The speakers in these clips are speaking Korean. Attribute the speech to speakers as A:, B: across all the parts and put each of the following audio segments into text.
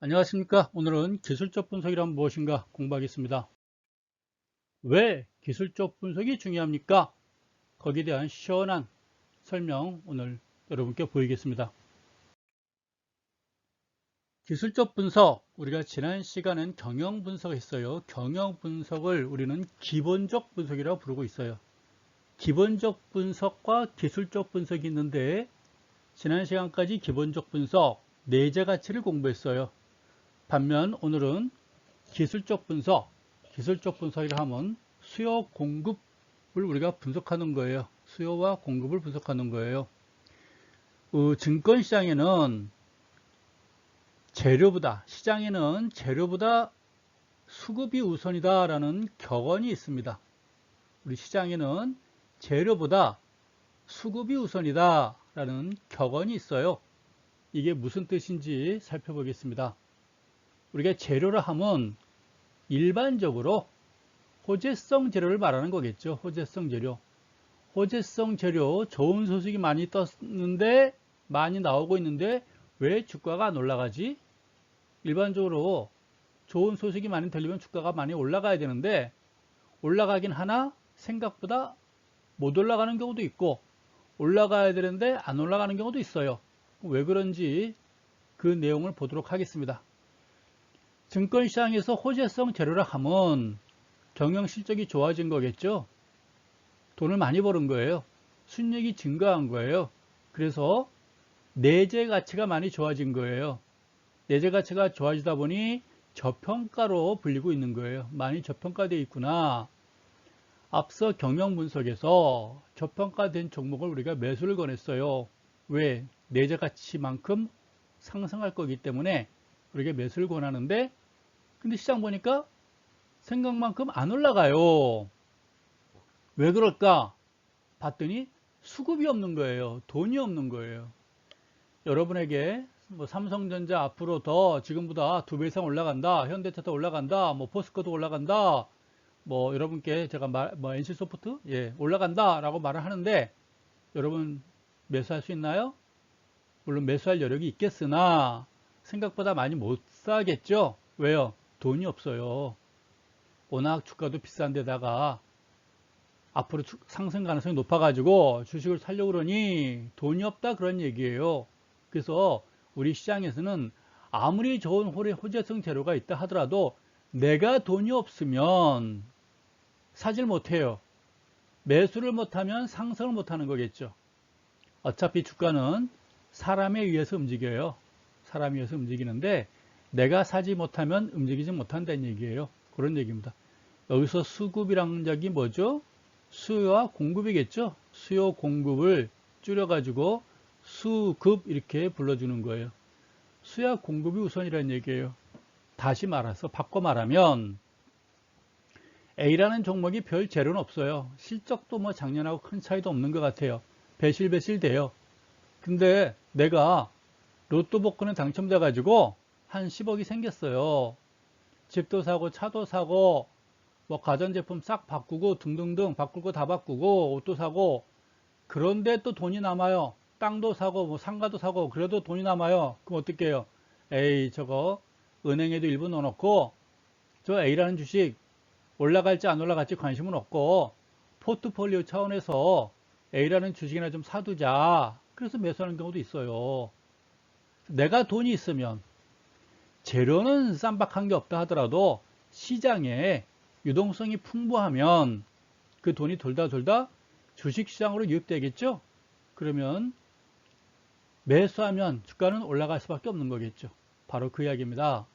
A: 안녕하십니까. 오늘은 기술적 분석이란 무엇인가 공부하겠습니다. 왜 기술적 분석이 중요합니까? 거기에 대한 시원한 설명 오늘 여러분께 보이겠습니다. 기술적 분석 우리가 지난 시간엔 경영 분석 했어요. 경영 분석을 우리는 기본적 분석이라고 부르고 있어요. 기본적 분석과 기술적 분석이 있는데 지난 시간까지 기본적 분석 내재 가치를 공부했어요 반면 오늘은 기술적 분석, 기술적 분석이라 하면 수요 공급을 우리가 분석하는 거예요. 수요와 공급을 분석하는 거예요. 어, 증권시장에는 재료보다, 시장에는 재료보다 수급이 우선이다 라는 격언이 있습니다. 우리 시장에는 재료보다 수급이 우선이다 라는 격언이 있어요. 이게 무슨 뜻인지 살펴보겠습니다. 우리가 재료라 하면 일반적으로 호재성 재료를 말하는 거겠죠. 호재성 재료. 호재성 재료 좋은 소식이 많이 떴는데 많이 나오고 있는데 왜 주가가 안 올라가지? 일반적으로 좋은 소식이 많이 들리면 주가가 많이 올라가야 되는데 올라가긴 하나 생각보다 못 올라가는 경우도 있고 올라가야 되는데 안 올라가는 경우도 있어요. 왜 그런지 그 내용을 보도록 하겠습니다. 증권시장에서 호재성 재료라 하면 경영 실적이 좋아진 거겠죠. 돈을 많이 버는 거예요. 순익이 증가한 거예요. 그래서 내재 가치가 많이 좋아진 거예요. 내재 가치가 좋아지다 보니 저평가로 불리고 있는 거예요. 많이 저평가되어 있구나. 앞서 경영 분석에서 저평가된 종목을 우리가 매수를 권했어요. 왜? 내재 가치만큼 상승할 거기 때문에 우리가 매수를 권하는데 근데 시장 보니까 생각만큼 안 올라가요. 왜 그럴까? 봤더니 수급이 없는 거예요. 돈이 없는 거예요. 여러분에게 뭐 삼성전자 앞으로 더 지금보다 두 배 이상 올라간다. 현대차도 올라간다. 뭐 포스코도 올라간다. 뭐 여러분께 제가 말, 뭐 NC소프트 예 올라간다라고 말을 하는데 여러분 매수할 수 있나요? 물론 매수할 여력이 있겠으나 생각보다 많이 못 사겠죠. 왜요? 돈이 없어요. 워낙 주가도 비싼 데다가 앞으로 상승 가능성이 높아가지고 주식을 살려고 그러니 돈이 없다 그런 얘기예요. 그래서 우리 시장에서는 아무리 좋은 호재성 재료가 있다 하더라도 내가 돈이 없으면 사질 못해요. 매수를 못하면 상승을 못하는 거겠죠. 어차피 주가는 사람에 의해서 움직여요. 사람에 의해서 움직이는데 내가 사지 못하면 움직이지 못한다는 얘기예요. 그런 얘기입니다. 여기서 수급이란 적이 뭐죠? 수요와 공급이겠죠? 수요 공급을 줄여가지고 수급 이렇게 불러주는 거예요. 수요와 공급이 우선이라는 얘기예요. 다시 말해서 바꿔 말하면 A라는 종목이 별 재료는 없어요. 실적도 뭐 작년하고 큰 차이도 없는 것 같아요. 배실배실 돼요. 근데 내가 로또 복권에 당첨돼 가지고 한 10억이 생겼어요. 집도 사고 차도 사고 뭐 가전제품 싹 바꾸고 등등등 거다 바꾸고 옷도 사고 그런데 또 돈이 남아요. 땅도 사고 뭐 상가도 사고 그래도 돈이 남아요. 그럼 어떻게 해요? 에이 저거 은행에도 일부 넣어놓고 저 A라는 주식 올라갈지 안 올라갈지 관심은 없고 포트폴리오 차원에서 A라는 주식이나 좀 사두자. 그래서 매수하는 경우도 있어요. 내가 돈이 있으면 재료는 쌈박한 게 없다 하더라도 시장에 유동성이 풍부하면 그 돈이 돌다 돌다 주식시장으로 유입되겠죠? 그러면 매수하면 주가는 올라갈 수밖에 없는 거겠죠. 바로 그 이야기입니다.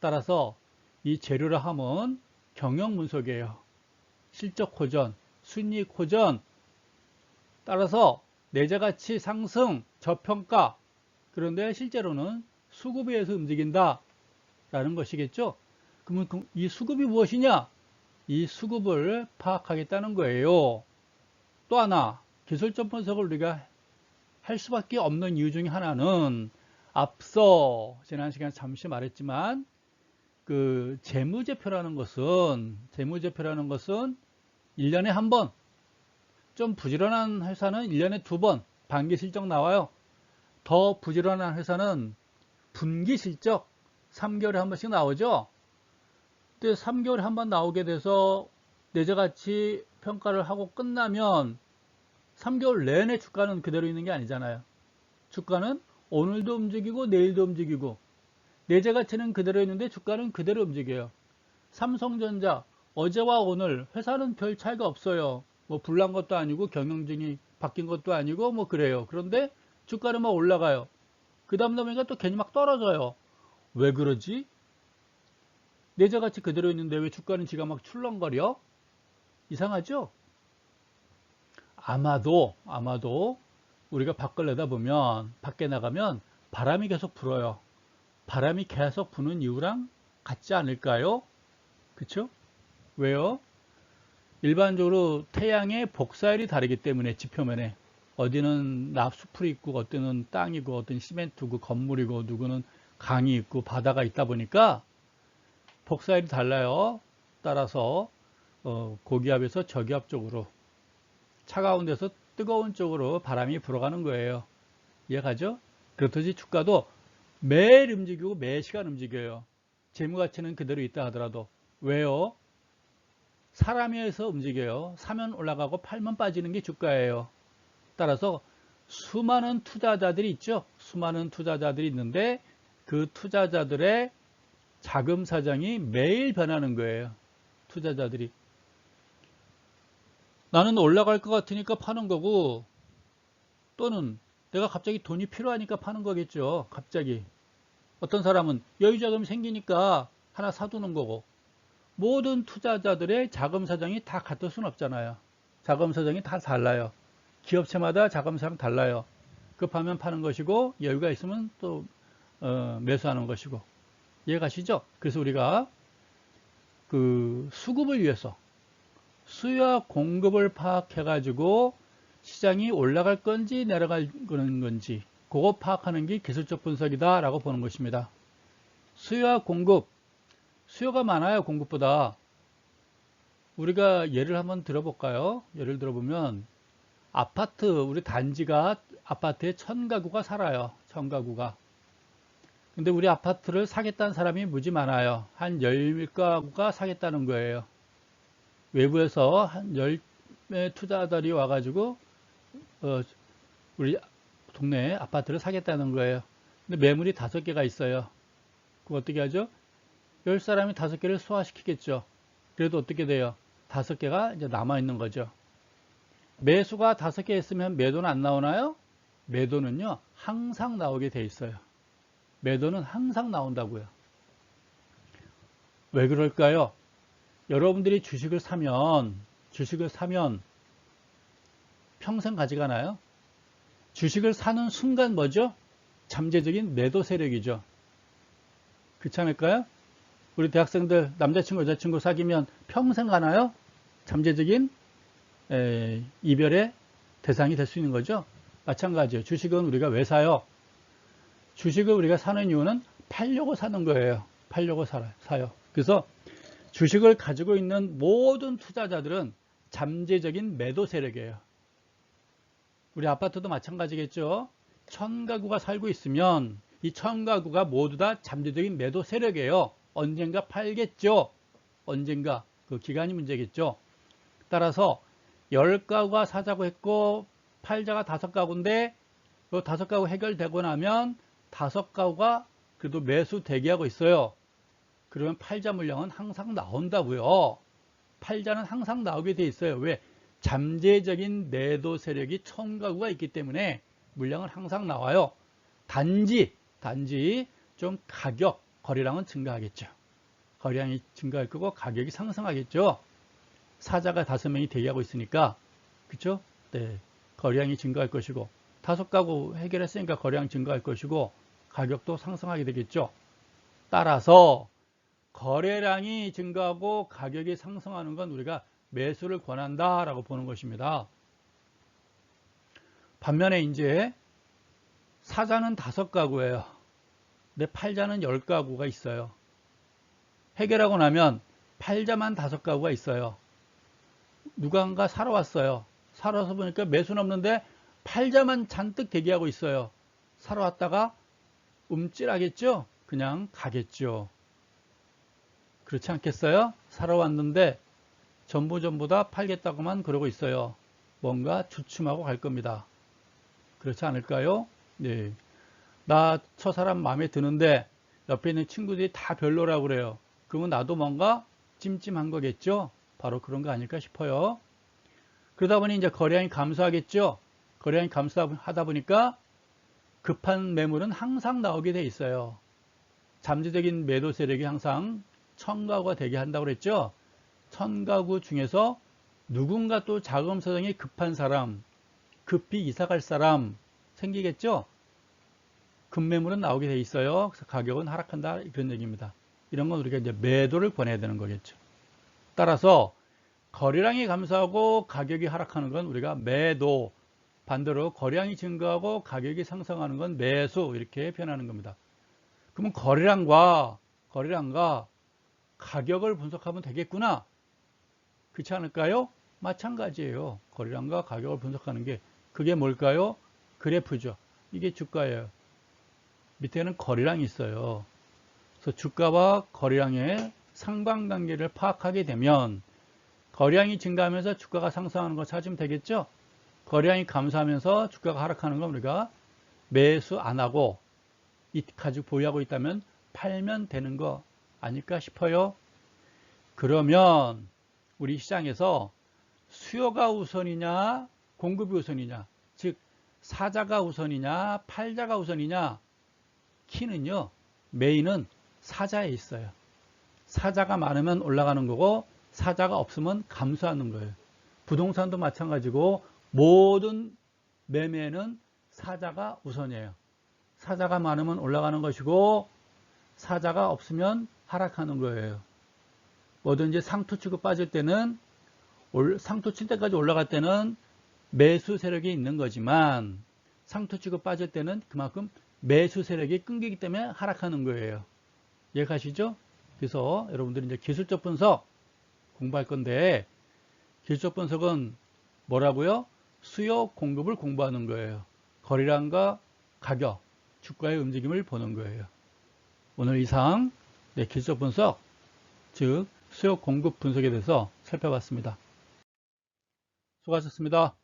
A: 따라서 이 재료라 함은 경영 분석이에요. 실적 호전, 순이익 호전. 따라서 내재가치 상승, 저평가. 그런데 실제로는 수급에 의해서 움직인다 라는 것이겠죠. 그러면 그이 수급이 무엇이냐? 이 수급을 파악하겠다는 거예요. 또 하나 기술적 분석을 우리가 할 수밖에 없는 이유 중에 하나는 앞서 지난 시간에 잠시 말했지만 그 재무제표라는 것은 재무제표라는 것은 1년에 한 번 좀 부지런한 회사는 1년에 두 번 반기 실적 나와요 더 부지런한 회사는 분기 실적 3개월에 한 번씩 나오죠. 근데 3개월에 한 번 나오게 돼서 내재가치 평가를 하고 끝나면 3개월 내내 주가는 그대로 있는 게 아니잖아요. 주가는 오늘도 움직이고 내일도 움직이고 내재가치는 그대로 있는데 주가는 그대로 움직여요. 삼성전자 어제와 오늘 회사는 별 차이가 없어요. 뭐 불난 것도 아니고 경영진이 바뀐 것도 아니고 뭐 그래요. 그런데 주가는 막 올라가요. 그 다음 보니까 또 괜히 막 떨어져요. 왜 그러지? 내재가치 그대로 있는데 왜 주가는 지가 막 출렁거려? 이상하죠? 아마도 아마도 우리가 밖을 내다보면 밖에 나가면 바람이 계속 불어요. 바람이 계속 부는 이유랑 같지 않을까요? 그쵸? 왜요? 일반적으로 태양의 복사율이 다르기 때문에 지표면에 어디는 납수풀이 있고 어디는 땅이고 어떤 시멘트고 건물이고 누구는 강이 있고 바다가 있다 보니까 복사율이 달라요. 따라서 어, 고기압에서 저기압 쪽으로 차가운 데서 뜨거운 쪽으로 바람이 불어가는 거예요. 이해가죠? 그렇듯이 주가도 매일 움직이고 매 시간 움직여요. 재무가치는 그대로 있다 하더라도 왜요? 사람에 의해서 움직여요. 사면 올라가고 팔면 빠지는 게 주가예요. 따라서 수많은 투자자들이 있죠. 수많은 투자자들이 있는데 그 투자자들의 자금 사정이 매일 변하는 거예요. 투자자들이. 나는 올라갈 것 같으니까 파는 거고 또는 내가 갑자기 돈이 필요하니까 파는 거겠죠. 갑자기. 어떤 사람은 여유자금이 생기니까 하나 사두는 거고 모든 투자자들의 자금 사정이 다 같을 수는 없잖아요. 자금 사정이 다 달라요. 기업체마다 자금 사정 달라요. 급하면 파는 것이고 여유가 있으면 또 어, 매수하는 것이고 이해가시죠? 그래서 우리가 그 수급을 위해서 수요와 공급을 파악해 가지고 시장이 올라갈 건지 내려갈 건지 그거 파악하는 게 기술적 분석이다 라고 보는 것입니다. 수요와 공급 수요가 많아요 공급보다 우리가 예를 한번 들어볼까요? 예를 들어보면 아파트 우리 단지가 아파트에 천 가구가 살아요 천 가구가 근데 우리 아파트를 사겠다는 사람이 무지 많아요 한열 가구가 사겠다는 거예요 외부에서 한 10매 투자자들이 와가지고 어, 우리 동네에 아파트를 사겠다는 거예요. 근데 매물이 다섯 개가 있어요. 그럼 어떻게 하죠? 열 사람이 다섯 개를 소화시키겠죠. 그래도 어떻게 돼요? 다섯 개가 이제 남아있는 거죠. 매수가 다섯 개 있으면 매도는 안 나오나요? 매도는요, 항상 나오게 돼 있어요. 매도는 항상 나온다고요. 왜 그럴까요? 여러분들이 주식을 사면 주식을 사면 평생 가져가나요? 주식을 사는 순간 뭐죠? 잠재적인 매도 세력이죠. 그렇지 않을까요? 우리 대학생들 남자친구 여자친구 사귀면 평생 가나요? 잠재적인 에, 이별의 대상이 될 수 있는 거죠. 마찬가지예요. 주식은 우리가 왜 사요? 주식을 우리가 사는 이유는 팔려고 사는 거예요. 팔려고 사요. 그래서 주식을 가지고 있는 모든 투자자들은 잠재적인 매도 세력이에요. 우리 아파트도 마찬가지겠죠. 천 가구가 살고 있으면 이 천 가구가 모두 다 잠재적인 매도 세력이에요. 언젠가 팔겠죠. 언젠가 그 기간이 문제겠죠. 따라서 열 가구가 사자고 했고 팔자가 다섯 가구인데 그 다섯 가구 해결되고 나면 다섯 가구가 그래도 매수 대기하고 있어요. 그러면 팔자 물량은 항상 나온다고요. 팔자는 항상 나오게 돼 있어요. 왜? 잠재적인 매도 세력이 천 가구가 있기 때문에 물량은 항상 나와요. 단지 단지 좀 가격 거래량은 증가하겠죠. 거래량이 증가할 거고 가격이 상승하겠죠. 사자가 다섯 명이 대기하고 있으니까 그렇죠? 네. 거래량이 증가할 것이고 다섯 가구 해결했으니까 거래량 증가할 것이고 가격도 상승하게 되겠죠. 따라서 거래량이 증가하고 가격이 상승하는 건 우리가 매수를 권한다라고 보는 것입니다. 반면에 이제 사자는 다섯 가구예요. 내 팔자는 열 가구가 있어요. 해결하고 나면 팔자만 다섯 가구가 있어요. 누군가 사러 왔어요. 사러 와서 보니까 매수는 없는데 팔자만 잔뜩 대기하고 있어요. 사러 왔다가 움찔하겠죠? 그냥 가겠죠. 그렇지 않겠어요? 사러 왔는데 전부 전부 다 팔겠다고만 그러고 있어요. 뭔가 주춤하고 갈 겁니다. 그렇지 않을까요? 네. 나 저 사람 마음에 드는데 옆에 있는 친구들이 다 별로라고 그래요. 그러면 나도 뭔가 찜찜한 거겠죠? 바로 그런 거 아닐까 싶어요. 그러다 보니 이제 거래량이 감소하겠죠? 거래량이 감소하다 보니까 급한 매물은 항상 나오게 돼 있어요. 잠재적인 매도 세력이 항상 천가구가 되게 한다고 그랬죠? 천가구 중에서 누군가 또 자금 사정이 급한 사람, 급히 이사 갈 사람 생기겠죠? 급매물은 나오게 돼 있어요. 그래서 가격은 하락한다 그런 얘기입니다. 이런 건 우리가 이제 매도를 권해야 되는 거겠죠. 따라서 거래량이 감소하고 가격이 하락하는 건 우리가 매도, 반대로 거래량이 증가하고 가격이 상승하는 건 매수 이렇게 표현하는 겁니다. 그러면 거래량과 거래량과 가격을 분석하면 되겠구나. 그렇지 않을까요? 마찬가지예요. 거래량과 가격을 분석하는 게 그게 뭘까요? 그래프죠. 이게 주가예요. 밑에는 거래량이 있어요. 그래서 주가와 거래량의 상관관계를 파악하게 되면 거래량이 증가하면서 주가가 상승하는 걸 찾으면 되겠죠? 거래량이 감소하면서 주가가 하락하는 건 우리가 매수 안 하고 이 가지고 보유하고 있다면 팔면 되는 거 아닐까 싶어요. 그러면 우리 시장에서 수요가 우선이냐 공급이 우선이냐 즉 사자가 우선이냐 팔자가 우선이냐 키는요 메인은 사자에 있어요. 사자가 많으면 올라가는 거고 사자가 없으면 감소하는 거예요. 부동산도 마찬가지고 모든 매매는 사자가 우선이에요. 사자가 많으면 올라가는 것이고 사자가 없으면 하락하는 거예요. 뭐든지 상투 치고 빠질 때는 상투 칠 때까지 올라갈 때는 매수 세력이 있는 거지만 상투 치고 빠질 때는 그만큼 매수 세력이 끊기기 때문에 하락하는 거예요. 이해가시죠? 그래서 여러분들이 이제 기술적 분석 공부할 건데 기술적 분석은 뭐라고요? 수요 공급을 공부하는 거예요. 거래량과 가격, 주가의 움직임을 보는 거예요. 오늘 이상 네, 기술적 분석, 즉 수요 공급 분석에 대해서 살펴봤습니다. 수고하셨습니다.